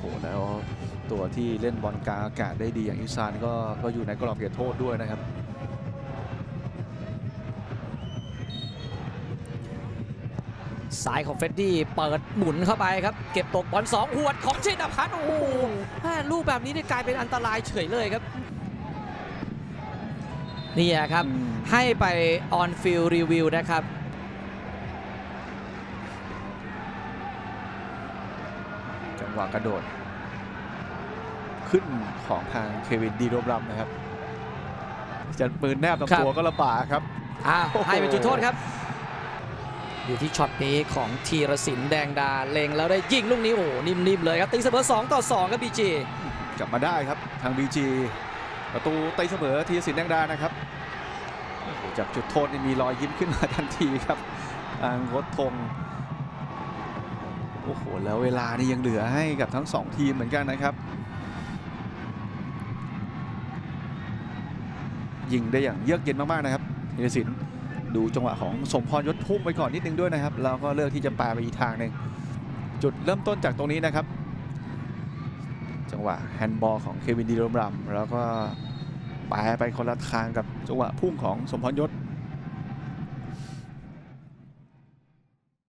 โหแล้วตัวที่เล่นบอลกลางอากาศได้ดีอย่างอิซานก็ก็อยู่ในกรอบเขตโทษด้วยนะครับซ้ายของเฟรดดี้เปิดหมุนเข้าไปครับ เก็บตกบอลสองหวดของชินพัฒน์โอ้โหแม่ลูกแบบนี้เนี่ยกลายเป็นอันตรายเฉยเลยครับนี่อะครับอืมให้ไปออนฟิลรีวิวนะครับ จังห วะกระโดด ขึ้นของทางเควินดีโรบรัมนะครับจะปืนแนบครับลำตัวก็ลำบากครับอ่าโอ้โหให้เป็นจุดโทษครับ อยู่ที่ช็อตนี้ของธีรศิลป์แดงดาเล็งแล้วได้ยิงลูกนี้โอ้โหนิ่มๆเลยครับตีเสมอ2ต่อ2ครับบีจีกลับมาได้ครับทาง BG ประตูตีเสมอทีสินแดงดานะครับโอ้โหจากจุดโทษนี่มีรอยยิ้มขึ้นมาทันทีครับทางรถธง โอ้โห แล้วเวลานี่ยังเหลือให้กับทั้งสองทีมเหมือนกันนะครับ ยิงได้อย่างเยือกเย็นมากๆนะครับธีรศิลป์ดูจังหวะของสมพรยศพุ่งไปก่อนนิดนึงด้วยนะครับ แล้วก็เลือกที่จะปาไปอีกทางหนึ่งจุดเริ่มต้นจากตรงนี้นะครับ จังหวะแฮนด์บอลของเควินดีโรมรัมแล้วก็ปาไปคนละทางกับจังหวะพุ่งของสมพรยศ